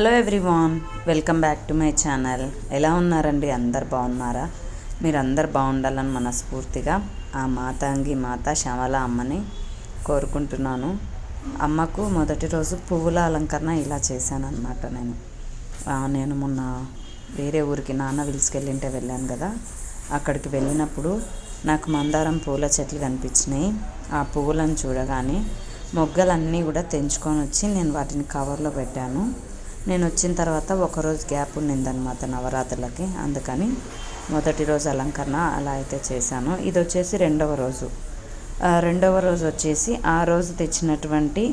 Hello everyone welcome back to my channel. ఎలా ఉన్నారండి? అందరు బాగున్నారా? మీరు అందరు బాగుండాలని మనస్ఫూర్తిగా ఆ మాతాంగి మాత శ్యామల అమ్మని కోరుకుంటున్నాను. అమ్మకు మొదటి రోజు పువ్వుల అలంకరణ ఇలా చేశాను అనమాట నేను నేను మొన్న వేరే ఊరికి నాన్న పిలుచుకెళ్ళింటే వెళ్ళాను కదా. అక్కడికి వెళ్ళినప్పుడు నాకు మందారం పూల చెట్లు కనిపించినాయి. ఆ పువ్వులను చూడగానే మొగ్గలన్నీ కూడా తెంచుకొని వచ్చి నేను వాటిని కవర్లో పెట్టాను. నేను వచ్చిన తర్వాత ఒకరోజు గ్యాప్ ఉండిందనమాట నవరాత్రులకి. అందుకని మొదటి రోజు అలంకరణ అలా అయితే చేశాను. ఇది వచ్చేసి రెండవ రోజు. రెండవ రోజు వచ్చేసి ఆ రోజు తెచ్చినటువంటి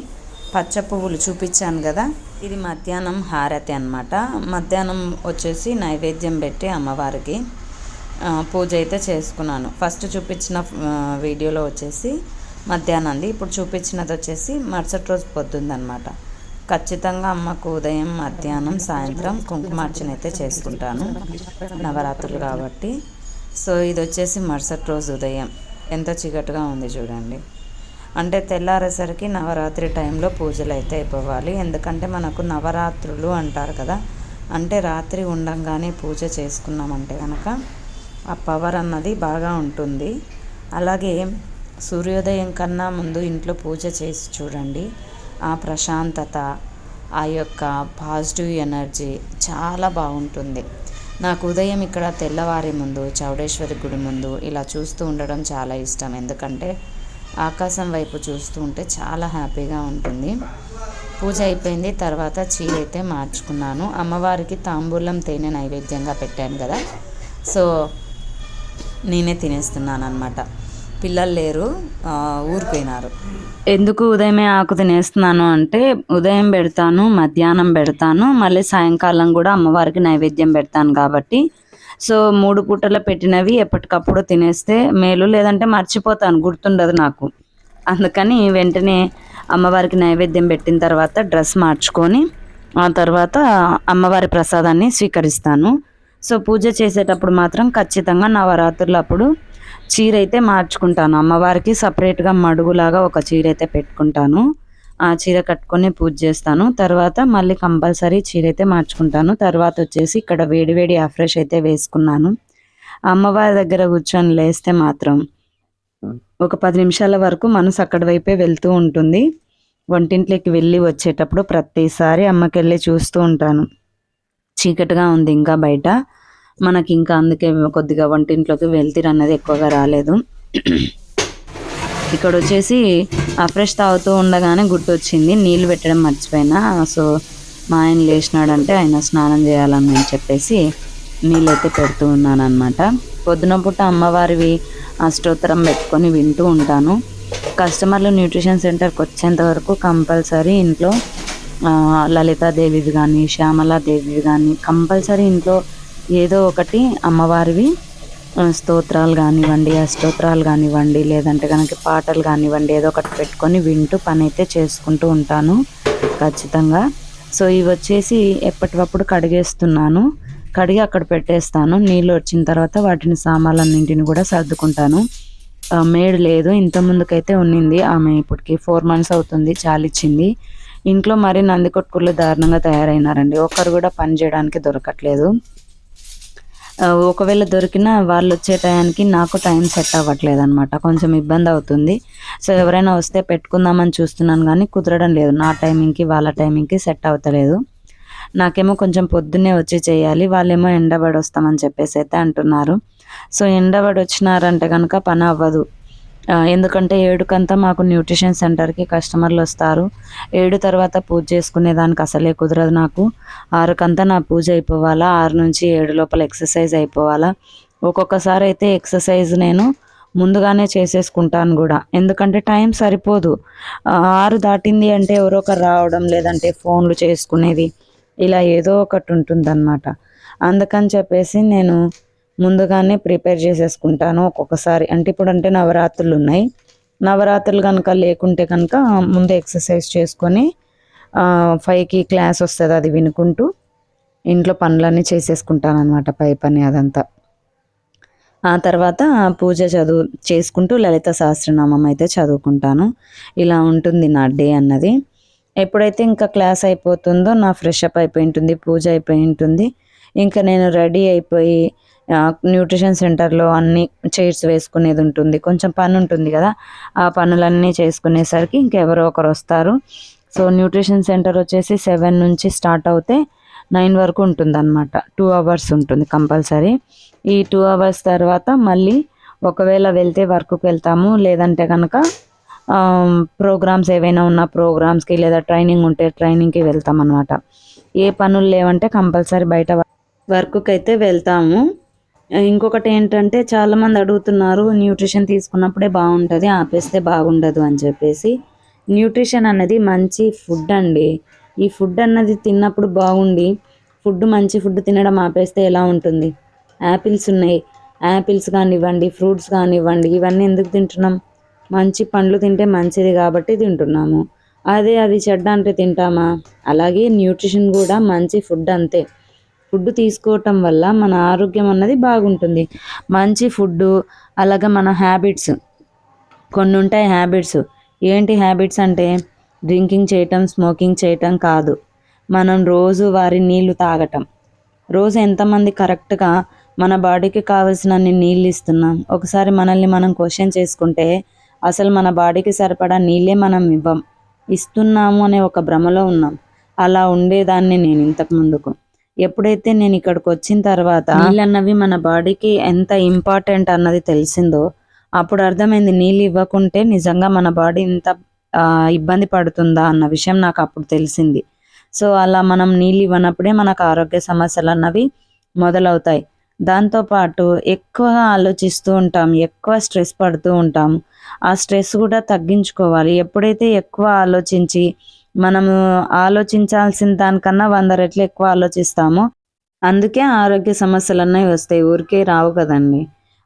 పచ్చ పువ్వులు చూపించాను కదా. ఇది మధ్యాహ్నం హారతి అనమాట మధ్యాహ్నం వచ్చేసి నైవేద్యం పెట్టి అమ్మవారికి పూజ అయితే చేసుకున్నాను. ఫస్ట్ చూపించిన వీడియోలో వచ్చేసి మధ్యాహ్నంది. ఇప్పుడు చూపించినది వచ్చేసి మరుసటి రోజు పొద్దుందనమాట ఖచ్చితంగా అమ్మకు ఉదయం మధ్యాహ్నం సాయంత్రం కుంకుమార్చన అయితే చేసుకుంటాను. నవరాత్రులు కాబట్టి. సో ఇది వచ్చేసి మరుసటి రోజు ఉదయం. ఎంత చీకటిగా ఉంది చూడండి. అంటే తెల్లారేసరికి నవరాత్రి టైంలో పూజలు అయితే అయిపోవాలి. ఎందుకంటే మనకు నవరాత్రులు అంటారు కదా. అంటే రాత్రి ఉండంగానే పూజ చేసుకున్నామంటే కనుక ఆ పవర్ అన్నది బాగా ఉంటుంది. అలాగే సూర్యోదయం కన్నా ముందు ఇంట్లో పూజ చేసి చూడండి. ఆ ప్రశాంతత ఆ యొక్క పాజిటివ్ ఎనర్జీ చాలా బాగుంటుంది. నాకు ఉదయం ఇక్కడ తెల్లవారి ముందు చౌడేశ్వరి గుడి ముందు ఇలా చూస్తూ ఉండడం చాలా ఇష్టం. ఎందుకంటే ఆకాశం వైపు చూస్తూ ఉంటే చాలా హ్యాపీగా ఉంటుంది. పూజ అయిపోయింది తర్వాత చీర అయితే మార్చుకున్నాను. అమ్మవారికి తాంబూలం తేనె నైవేద్యంగా పెట్టాను కదా. సో నేనే తినేస్తున్నాను అనమాట పిల్లలు లేరు ఊరిపోయినారు. ఎందుకు ఉదయమే ఆకు తినేస్తున్నాను అంటే ఉదయం పెడతాను మధ్యాహ్నం పెడతాను మళ్ళీ సాయంకాలం కూడా అమ్మవారికి నైవేద్యం పెడతాను కాబట్టి. సో మూడు పూటలు పెట్టినవి ఎప్పటికప్పుడు తినేస్తే మేలు లేదంటే మర్చిపోతాను గుర్తుండదు నాకు. అందుకని వెంటనే అమ్మవారికి నైవేద్యం పెట్టిన తర్వాత డ్రెస్ మార్చుకొని ఆ తర్వాత అమ్మవారి ప్రసాదాన్ని స్వీకరిస్తాను. సో పూజ చేసేటప్పుడు మాత్రం ఖచ్చితంగా నవరాత్రులు అప్పుడు చీర అయితే మార్చుకుంటాను. అమ్మవారికి సపరేట్గా మడుగులాగా ఒక చీర అయితే పెట్టుకుంటాను. ఆ చీర కట్టుకొని పూజ చేస్తాను. తర్వాత మళ్ళీ కంపల్సరీ చీర అయితే మార్చుకుంటాను. తర్వాత వచ్చేసి ఇక్కడ వేడివేడి అఫ్రెష్ అయితే వేసుకున్నాను. అమ్మవారి దగ్గర కూర్చొని లేస్తే మాత్రం ఒక పది నిమిషాల వరకు మనసు అక్కడి వైపే వెళ్తూ ఉంటుంది. వంటింట్లోకి వెళ్ళి వచ్చేటప్పుడు ప్రతిసారి అమ్మకెళ్ళి చూస్తూ ఉంటాను. చీకటిగా ఉంది ఇంకా బయట. మనకి ఇంకా అందుకే కొద్దిగా వంటింట్లోకి వెళ్తీరు అన్నది ఎక్కువగా రాలేదు. ఇక్కడ వచ్చేసి ఆ ఫ్రెష్ తాగుతూ ఉండగానే గుర్తొచ్చింది నీళ్ళు పెట్టడం మర్చిపోయినా. సో మా ఆయన లేచినాడంటే ఆయన స్నానం చేయాలని నేను చెప్పేసి నీళ్ళైతే పెడుతూ ఉన్నాను అనమాట పొద్దున పూట అమ్మవారివి అష్టోత్తరం పెట్టుకొని వింటూ ఉంటాను. కస్టమర్లు న్యూట్రిషన్ సెంటర్కి వచ్చేంత వరకు కంపల్సరీ ఇంట్లో లలితాదేవిది కానీ శ్యామలాదేవిది కానీ కంపల్సరీ ఇంట్లో ఏదో ఒకటి అమ్మవారివి స్తోత్రాలు కానివ్వండి అష్టోత్రాలు కానివ్వండి లేదంటే కనుక పాటలు కానివ్వండి ఏదో ఒకటి పెట్టుకొని వింటూ పని అయితే చేసుకుంటూ ఉంటాను ఖచ్చితంగా. సో ఇవి వచ్చేసి ఎప్పటికప్పుడు కడిగేస్తున్నాను. కడిగి అక్కడ పెట్టేస్తాను. నీళ్ళు వచ్చిన తర్వాత వాటిని సామాన్లన్నింటిని కూడా సర్దుకుంటాను. మేడ్ లేదు. ఇంత ముందుకైతే ఉన్నింది. ఆమె ఇప్పటికి ఫోర్ మంత్స్ అవుతుంది. చాలిచ్చింది. ఇంట్లో మరి నందికొట్కుళ్ళు దారుణంగా తయారైనారండి. ఒకరు కూడా పని చేయడానికి దొరకట్లేదు. ఒకవేళ దొరికినా వాళ్ళు వచ్చే టయానికి నాకు టైం సెట్ అవ్వట్లేదు అనమాట కొంచెం ఇబ్బంది అవుతుంది. సో ఎవరైనా వస్తే పెట్టుకుందామని చూస్తున్నాను కానీ కుదరడం లేదు. నా టైమింగ్కి వాళ్ళ టైమింగ్కి సెట్ అవ్వట్లేదు నాకేమో కొంచెం పొద్దున్నే వచ్చి చేయాలి. వాళ్ళేమో ఎండబడి వస్తామని చెప్పేసి అయితే అంటున్నారు. సో ఎండబడి వచ్చినారంటే కనుక పని అవ్వదు. ఎందుకంటే ఏడుకంతా మాకు న్యూట్రిషన్ సెంటర్కి కస్టమర్లు వస్తారు. ఏడు తర్వాత పూజ చేసుకునే దానికి అసలే కుదరదు నాకు. ఆరుకంతా నా పూజ అయిపోవాలా ఆరు నుంచి ఏడు లోపల ఎక్సర్సైజ్ అయిపోవాలా. ఒక్కొక్కసారి అయితే ఎక్సర్సైజ్ నేను ముందుగానే చేసేసుకుంటాను కూడా. ఎందుకంటే టైం సరిపోదు. ఆరు దాటింది అంటే ఎవరో ఒకరు రావడం లేదంటే ఫోన్లు చేసుకునేది ఇలా ఏదో ఒకటి ఉంటుందన్నమాట. అందుకని చెప్పేసి నేను ముందుగానే ప్రిపేర్ చేసేసుకుంటాను ఒక్కొక్కసారి. అంటే ఇప్పుడు అంటే నవరాత్రులు ఉన్నాయి నవరాత్రులు కనుక లేకుంటే కనుక ముందు ఎక్సర్సైజ్ చేసుకొని ఫైవ్కి క్లాస్ వస్తుంది అది వినుకుంటూ ఇంట్లో పనులన్నీ చేసేసుకుంటాను అనమాట పై పని అదంతా. ఆ తర్వాత పూజ చదువు చేసుకుంటూ లలిత సహస్రనామం అయితే చదువుకుంటాను. ఇలా ఉంటుంది నా డే అన్నది. ఎప్పుడైతే ఇంకా క్లాస్ అయిపోతుందో నా ఫ్రెష్ అప్ అయిపోయి ఉంటుంది పూజ అయిపోయి ఉంటుంది. ఇంకా నేను రెడీ అయిపోయి న్యూట్రిషన్ సెంటర్లో అన్ని చైర్స్ వేసుకునేది ఉంటుంది. కొంచెం పని ఉంటుంది కదా ఆ పనులన్నీ చేసుకునేసరికి ఇంకెవరో ఒకరు వస్తారు. సో న్యూట్రిషన్ సెంటర్ వచ్చేసి సెవెన్ నుంచి స్టార్ట్ అవుతే నైన్ వరకు ఉంటుంది అనమాట టూ అవర్స్ ఉంటుంది కంపల్సరీ. ఈ టూ అవర్స్ తర్వాత మళ్ళీ ఒకవేళ వెళ్తే వర్క్కి వెళ్తాము. లేదంటే కనుక ప్రోగ్రామ్స్ ఏవైనా ఉన్న ప్రోగ్రామ్స్కి లేదా ట్రైనింగ్ ఉంటే ట్రైనింగ్కి వెళ్తాం అనమాట ఏ పనులు లేవంటే కంపల్సరీ బయట వర్క్కి అయితే వెళ్తాము. ఇంకొకటి ఏంటంటే చాలామంది అడుగుతున్నారు న్యూట్రిషన్ తీసుకున్నప్పుడే బాగుంటుంది ఆపేస్తే బాగుండదు అని చెప్పేసి. న్యూట్రిషన్ అన్నది మంచి ఫుడ్ అండి. ఈ ఫుడ్ అన్నది తిన్నప్పుడు బాగుండి ఫుడ్ మంచి ఫుడ్ తినడం ఆపేస్తే ఎలా ఉంటుంది? యాపిల్స్ ఉన్నాయి. యాపిల్స్ కానివ్వండి ఫ్రూట్స్ కానివ్వండి ఇవన్నీ ఎందుకు తింటున్నాం? మంచి పండ్లు తింటే మంచిది కాబట్టి తింటున్నాము. అదే అది చెడ్డ అంటే తింటామా? అలాగే న్యూట్రిషన్ కూడా మంచి ఫుడ్ అంతే. ఫుడ్ తీసుకోవటం వల్ల మన ఆరోగ్యం అన్నది బాగుంటుంది. మంచి ఫుడ్ అలాగే మన హ్యాబిట్స్. కొన్ని ఉంటాయి హ్యాబిట్స్. ఏంటి హ్యాబిట్స్ అంటే డ్రింకింగ్ చేయటం స్మోకింగ్ చేయటం కాదు. మనం రోజు వారి నీళ్ళు తాగటం. రోజు ఎంతమంది కరెక్ట్గా మన బాడీకి కావలసినన్ని నీళ్ళు ఇస్తున్నాం. ఒకసారి మనల్ని మనం క్వశ్చన్ చేసుకుంటే అసలు మన బాడీకి సరిపడా నీళ్ళే మనం ఇవ్వం. ఇస్తున్నాము అనే ఒక భ్రమలో ఉన్నాం. అలా ఉండేదాన్ని నేను ఇంతకు ముందుకు. ఎప్పుడైతే నేను ఇక్కడికి వచ్చిన తర్వాత నీళ్ళు అన్నవి మన బాడీకి ఎంత ఇంపార్టెంట్ అన్నది తెలిసిందో అప్పుడు అర్థమైంది నీళ్ళు ఇవ్వకుంటే నిజంగా మన బాడీ ఇంత ఇబ్బంది పడుతుందా అన్న విషయం నాకు అప్పుడు తెలిసింది. సో అలా మనం నీళ్ళు ఇవ్వనప్పుడే మనకు ఆరోగ్య సమస్యలు అన్నవి మొదలవుతాయి దాంతోపాటు ఎక్కువగా ఆలోచిస్తూ ఉంటాం ఎక్కువ స్ట్రెస్ పడుతూ ఉంటాం. ఆ స్ట్రెస్ కూడా తగ్గించుకోవాలి. ఎప్పుడైతే ఎక్కువ ఆలోచించి మనము ఆలోచించాల్సిన దానికన్నా వంద రెట్లు ఎక్కువ ఆలోచిస్తాము. అందుకే ఆరోగ్య సమస్యలు అన్నవి వస్తాయి. ఊరికే రావు కదండి.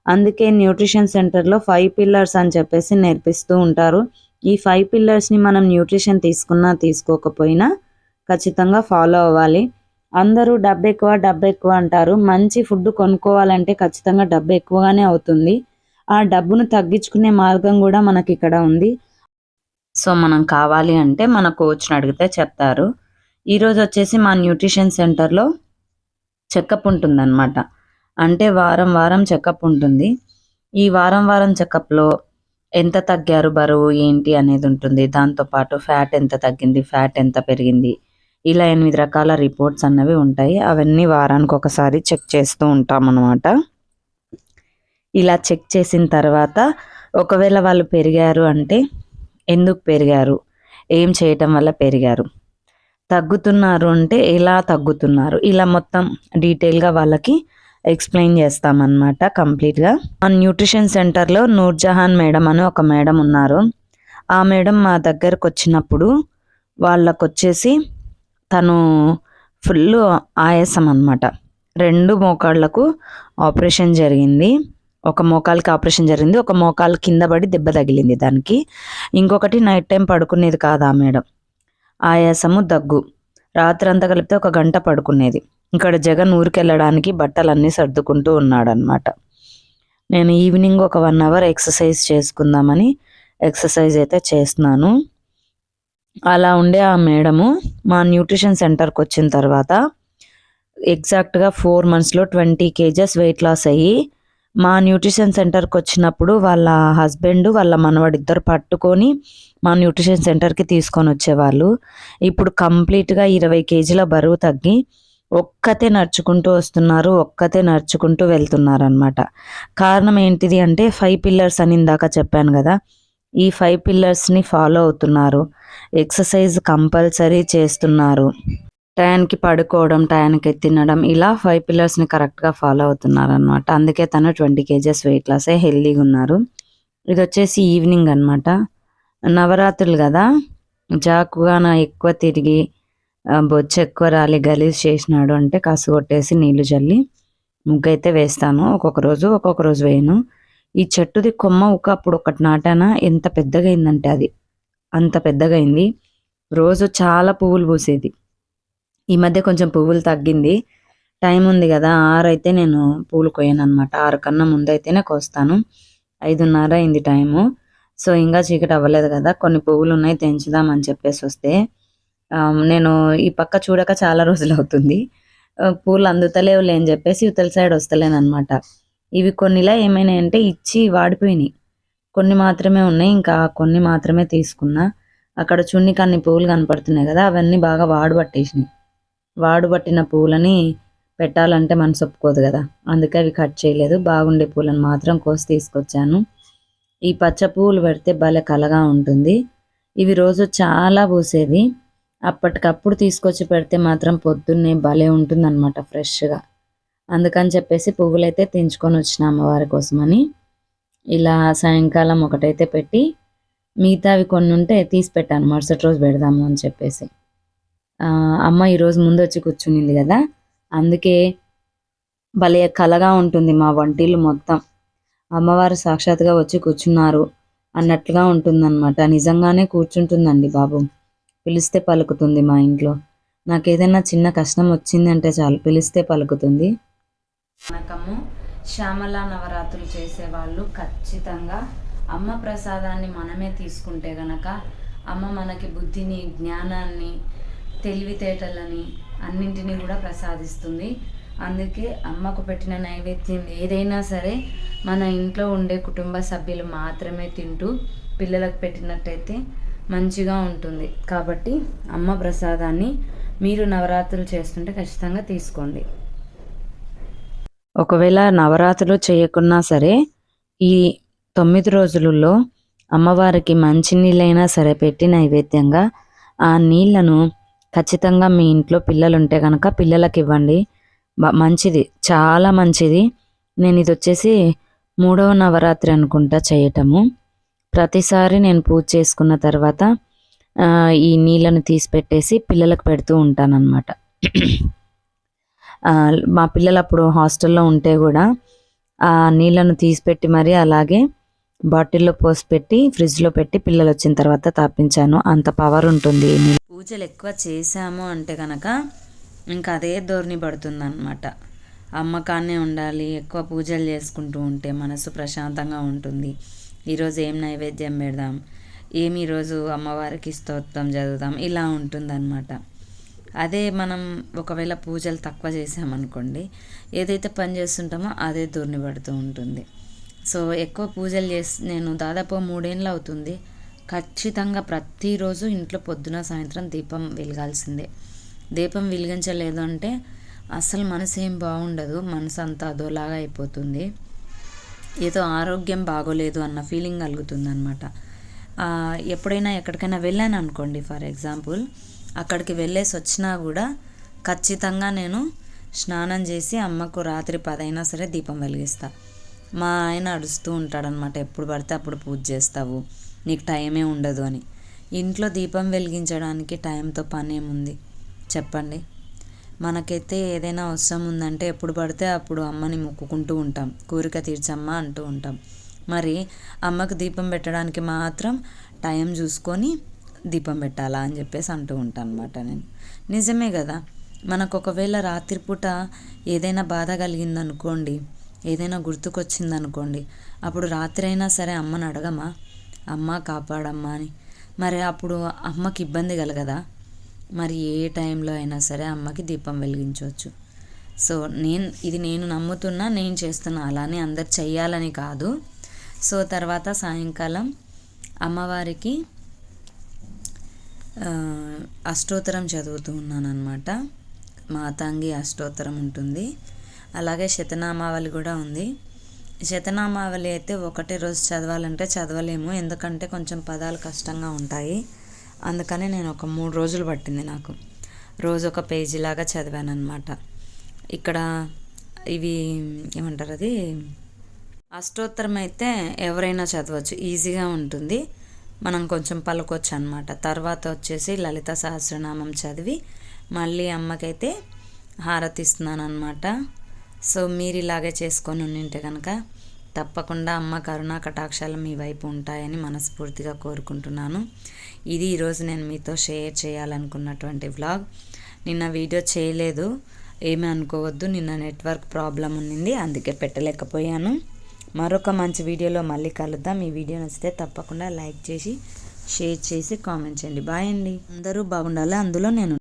అందుకే న్యూట్రిషన్ సెంటర్లో ఫైవ్ పిల్లర్స్ అని చెప్పేసి నేర్పిస్తూ ఉంటారు. ఈ ఫైవ్ పిల్లర్స్ని మనం న్యూట్రిషన్ తీసుకున్నా తీసుకోకపోయినా ఖచ్చితంగా ఫాలో అవ్వాలి. అందరూ డబ్బు ఎక్కువ డబ్బు ఎక్కువ అంటారు. మంచి ఫుడ్ కొనుక్కోవాలంటే ఖచ్చితంగా డబ్బు ఎక్కువగానే అవుతుంది. ఆ డబ్బును తగ్గించుకునే మార్గం కూడా మనకి ఇక్కడ ఉంది. సో మనం కావాలి అంటే మన కోచ్ని అడిగితే చెప్తారు. ఈరోజు వచ్చేసి మా న్యూట్రిషన్ సెంటర్లో చెకప్ ఉంటుందన్నమాట. అంటే వారం వారం చెకప్ ఉంటుంది. ఈ వారం వారం చెకప్లో ఎంత తగ్గారు బరువు ఏంటి అనేది ఉంటుంది. దాంతోపాటు ఫ్యాట్ ఎంత తగ్గింది ఫ్యాట్ ఎంత పెరిగింది ఇలా ఎనిమిది రకాల రిపోర్ట్స్ అన్నవి ఉంటాయి. అవన్నీ వారానికి ఒకసారి చెక్ చేస్తూ ఉంటాం అన్నమాట ఇలా చెక్ చేసిన తర్వాత ఒకవేళ వాళ్ళు పెరిగారు అంటే ఎందుకు పెరిగారు? ఏం చేయటం వల్ల పెరిగారు? తగ్గుతున్నారు అంటే ఎలా తగ్గుతున్నారు? ఇలా మొత్తం డీటెయిల్గా వాళ్ళకి ఎక్స్ప్లెయిన్ చేస్తామన్నమాట కంప్లీట్గా. మా న్యూట్రిషన్ సెంటర్లో నూర్జహాన్ మేడం అని ఒక మేడం ఉన్నారు. ఆ మేడం మా దగ్గరకు వచ్చినప్పుడు వాళ్ళకు వచ్చేసి తను ఫుల్ ఆయాసం అనమాట రెండు మోకాళ్ళకు ఆపరేషన్ జరిగింది. ఒక మోకాలకి ఆపరేషన్ జరిగింది ఒక మోకాలు కింద పడి దెబ్బ తగిలింది దానికి. ఇంకొకటి నైట్ టైం పడుకునేది కాదు ఆ మేడం? ఆయాసము దగ్గు. రాత్రంతా కలిపితే ఒక గంట పడుకునేది. ఇక్కడ జగన్ ఊరికి వెళ్ళడానికి బట్టలన్నీ సర్దుకుంటూ ఉన్నాడనమాట నేను ఈవినింగ్ ఒక వన్ అవర్ ఎక్సర్సైజ్ చేసుకుందామని ఎక్సర్సైజ్ అయితే చేస్తున్నాను. అలా ఉండే ఆ మేడము మా న్యూట్రిషన్ సెంటర్కి వచ్చిన తర్వాత ఎగ్జాక్ట్గా ఫోర్ మంత్స్లో ట్వంటీ కేజెస్ వెయిట్ లాస్ అయ్యి మా న్యూట్రిషన్ సెంటర్కి వచ్చినప్పుడు వాళ్ళ హస్బెండ్ వాళ్ళ మనవాడు ఇద్దరు పట్టుకొని మా న్యూట్రిషన్ సెంటర్కి తీసుకొని వచ్చేవాళ్ళు. ఇప్పుడు కంప్లీట్గా ఇరవై కేజీల బరువు తగ్గి ఒక్కతే నడుచుకుంటూ వస్తున్నారు ఒక్కతే నడుచుకుంటూ వెళ్తున్నారు అనమాట కారణం ఏంటిది అంటే ఫైవ్ పిల్లర్స్ అని ఇందాక చెప్పాను కదా ఈ ఫైవ్ పిల్లర్స్ని ఫాలో అవుతున్నారు. ఎక్సర్సైజ్ కంపల్సరీ చేస్తున్నారు. టయానికి పడుకోవడం టయానికి తినడం ఇలా ఫైవ్ పిల్లర్స్ని కరెక్ట్గా ఫాలో అవుతున్నారు అనమాట అందుకే తను ట్వంటీ కేజెస్ వెయిట్ లాస్ హెల్దీగా ఉన్నారు. ఇది వచ్చేసి ఈవినింగ్ అనమాట నవరాత్రులు కదా? జాకుగా నా ఎక్కువ తిరిగి ఆ, బొచ్చు ఎక్కువ రాలి గలీజ్ చేసినాడు అంటే కసు కొట్టేసి నీళ్ళు చల్లి ముగ్గు అయితే వేస్తాను. ఒక్కొక్క రోజు ఒక్కొక్క రోజు వేయను. ఈ చెట్టుది కొమ్మ ఒక అప్పుడు ఒకటి నాటానా? ఎంత పెద్దగా అయిందంటే అది. అంత పెద్దగా అయింది. రోజు చాలా పువ్వులు పూసేది. ఈ మధ్య కొంచెం పువ్వులు తగ్గింది. టైం ఉంది కదా ఆరు అయితే నేను పూలు కోయను అనమాట ఆరు కన్నా ముందు అయితేనే కోస్తాను. ఐదున్నర అయింది టైము. సో ఇంకా చీకటి అవ్వలేదు కదా కొన్ని పువ్వులు ఉన్నాయి తెంచుదామని చెప్పేసి వస్తే నేను ఈ పక్క చూడక చాలా రోజులు అవుతుంది. పూలు అందుతలేవులే అని చెప్పేసి ఇవతల సైడ్ వస్తలేనమాట ఇవి కొన్నిలా ఏమైనా అంటే ఇచ్చి వాడిపోయినాయి. కొన్ని మాత్రమే ఉన్నాయి ఇంకా కొన్ని మాత్రమే తీసుకున్నా. అక్కడ చున్నికి అన్ని పువ్వులు కనపడుతున్నాయి కదా అవన్నీ బాగా వాడు పట్టేసినాయి. వాడు పట్టిన పూలని పెట్టాలంటే మనసు ఒప్పుకోదు కదా. అందుకే అవి కట్ చేయలేదు. బాగుండే పూలను మాత్రం కోసి తీసుకొచ్చాను. ఈ పచ్చ పువ్వులు పెడితే భలే కలగా ఉంటుంది. ఇవి రోజు చాలా పూసేది అప్పటికప్పుడు తీసుకొచ్చి పెడితే మాత్రం పొద్దున్నే భలే ఉంటుందన్నమాట ఫ్రెష్గా. అందుకని చెప్పేసి పువ్వులైతే తెంచుకొని వచ్చిన అమ్మవారి కోసమని ఇలా సాయంకాలం ఒకటైతే పెట్టి మిగతావి కొన్ని ఉంటే తీసి పెట్టాను. మరుసటి రోజు పెడదాము అని చెప్పేసి. అమ్మ ఈరోజు ముందు వచ్చి కూర్చునింది కదా. అందుకే భలే కలగా ఉంటుంది మా వంటిల్లు మొత్తం. అమ్మవారు సాక్షాత్గా వచ్చి కూర్చున్నారు అన్నట్లుగా ఉంటుందన్నమాట. నిజంగానే కూర్చుంటుందండి బాబు. పిలిస్తే పలుకుతుంది మా ఇంట్లో. నాకు ఏదైనా చిన్న కష్టం వచ్చిందంటే చాలు పిలిస్తే పలుకుతుంది. వనకము శ్యామల నవరాత్రులు చేసేవాళ్ళు ఖచ్చితంగా అమ్మ ప్రసాదాన్ని మనమే తీసుకుంటే గనక అమ్మ మనకి బుద్ధిని జ్ఞానాన్ని తెలివితేటలని అన్నింటినీ కూడా ప్రసాదిస్తుంది. అందుకే అమ్మకు పెట్టిన నైవేద్యం ఏదైనా సరే మన ఇంట్లో ఉండే కుటుంబ సభ్యులు మాత్రమే తింటూ పిల్లలకు పెట్టినట్టయితే మంచిగా ఉంటుంది. కాబట్టి అమ్మ ప్రసాదాన్ని మీరు నవరాత్రులు చేస్తుంటే ఖచ్చితంగా తీసుకోండి. ఒకవేళ నవరాత్రులు చేయకున్నా సరే ఈ తొమ్మిది రోజులలో అమ్మవారికి మంచి నీళ్ళైనా సరే పెట్టి నైవేద్యంగా ఆ నీళ్ళను ఖచ్చితంగా మీ ఇంట్లో పిల్లలు ఉంటే కనుక పిల్లలకి ఇవ్వండి మంచిది. చాలా మంచిది. నేను ఇది వచ్చేసి మూడవ నవరాత్రి అనుకుంటా చేయటము. ప్రతిసారి నేను పూజ చేసుకున్న తర్వాత ఈ నీళ్ళను తీసి పెట్టేసి పిల్లలకు పెడుతూ ఉంటానన్నమాట. మా పిల్లలు అప్పుడు హాస్టల్లో ఉంటే కూడా ఆ నీళ్ళను తీసిపెట్టి మరీ అలాగే బాటిల్లో పోసి పెట్టి ఫ్రిడ్జ్లో పెట్టి పిల్లలు వచ్చిన తర్వాత తాపించాను. అంత పవర్ ఉంటుంది నీళ్ళు. పూజలు ఎక్కువ చేశాము అంటే కనుక ఇంకా అదే ధోరణి పడుతుంది అనమాట అమ్మకాన్నే ఉండాలి ఎక్కువ పూజలు చేసుకుంటూ ఉంటే మనసు ప్రశాంతంగా ఉంటుంది. ఈరోజు ఏం నైవేద్యం పెడదాం? ఏమి ఈరోజు అమ్మవారికి స్తోత్రం చదువుదాం? ఇలా ఉంటుందన్నమాట. అదే మనం ఒకవేళ పూజలు తక్కువ చేసామనుకోండి ఏదైతే పని చేస్తుంటామో అదే ధోరణి పడుతూ ఉంటుంది. సో ఎక్కువ పూజలు చేసి నేను దాదాపు మూడేళ్ళు అవుతుంది. ఖచ్చితంగా ప్రతిరోజు ఇంట్లో పొద్దున సాయంత్రం దీపం వెలగాల్సిందే. దీపం వెలిగించలేదు అంటే అసలు మనసు ఏం బాగుండదు. మనసు అంతా అదోలాగా అయిపోతుంది. ఏదో ఆరోగ్యం బాగోలేదు అన్న ఫీలింగ్ కలుగుతుంది అనమాట ఎప్పుడైనా ఎక్కడికైనా వెళ్ళాను అనుకోండి ఫర్ ఎగ్జాంపుల్ అక్కడికి వెళ్ళేసి వచ్చినా కూడా ఖచ్చితంగా నేను స్నానం చేసి అమ్మకు రాత్రి పదైనా సరే దీపం వెలిగిస్తా. మా ఆయన అడుస్తూ ఉంటాడనమాట ఎప్పుడు పడితే అప్పుడు పూజ చేస్తావు నీకు టైమే ఉండదు అని. ఇంట్లో దీపం వెలిగించడానికి టైంతో పని ఏముంది చెప్పండి. మనకైతే ఏదైనా అవసరం ఉందంటే ఎప్పుడు పడితే అప్పుడు అమ్మని మొక్కుకుంటూ ఉంటాం. కోరిక తీర్చమ్మా అంటూ ఉంటాం. మరి అమ్మకు దీపం పెట్టడానికి మాత్రం టైం చూసుకొని దీపం పెట్టాలా అని చెప్పేసి అంటూ ఉంటాను అనమాట నేను. నిజమే కదా. మనకు ఒకవేళ రాత్రిపూట ఏదైనా బాధ కలిగిందనుకోండి ఏదైనా గుర్తుకొచ్చిందనుకోండి అప్పుడు రాత్రి అయినా సరే అమ్మని అడగమా? అమ్మ కాపాడమ్మా అని. మరి అప్పుడు అమ్మకి ఇబ్బంది కలగదా? మరి ఏ టైంలో అయినా సరే అమ్మకి దీపం వెలిగించవచ్చు. సో నేను ఇది నేను నమ్ముతున్నా నేను చేస్తున్నా అలానే అందరు చెయ్యాలని కాదు. సో తర్వాత సాయంకాలం అమ్మవారికి అష్టోత్తరం చదువుతూ ఉన్నానమాట మాతాంగి అష్టోత్తరం ఉంటుంది. అలాగే శతనామావళి కూడా ఉంది. శతనామావళి అయితే ఒకటే రోజు చదవాలంటే చదవలేము. ఎందుకంటే కొంచెం పదాలు కష్టంగా ఉంటాయి. అందుకని నేను ఒక మూడు రోజులు పట్టింది నాకు. రోజు ఒక పేజీ లాగా చదివాను అనమాట ఇక్కడ ఇవి ఏమంటారు అది? అష్టోత్తరం అయితే ఎవరైనా చదవచ్చు. ఈజీగా ఉంటుంది. మనం కొంచెం పలుకొచ్చు అనమాట తర్వాత వచ్చేసి లలిత సహస్రనామం చదివి మళ్ళీ అమ్మకైతే హారతి ఇస్తున్నాను అనమాట సో మీరు ఇలాగే చేసుకొని ఉంటే కనుక తప్పకుండా అమ్మ కరుణా కటాక్షాలు మీ వైపు ఉంటాయని మనస్ఫూర్తిగా కోరుకుంటున్నాను. ఇది ఈరోజు నేను మీతో షేర్ చేయాలనుకున్నటువంటి వ్లాగ్. నిన్న వీడియో చేయలేదు ఏమీ అనుకోవద్దు నిన్న నెట్వర్క్ ప్రాబ్లం ఉండింది అందుకే పెట్టలేకపోయాను. మరొక మంచి వీడియోలో మళ్ళీ కలుద్దాం. ఈ వీడియో నచ్చితే తప్పకుండా లైక్ చేసి షేర్ చేసి కామెంట్ చేయండి. బాయ్ అండి. అందరూ బాగుండాలి అందులో నేను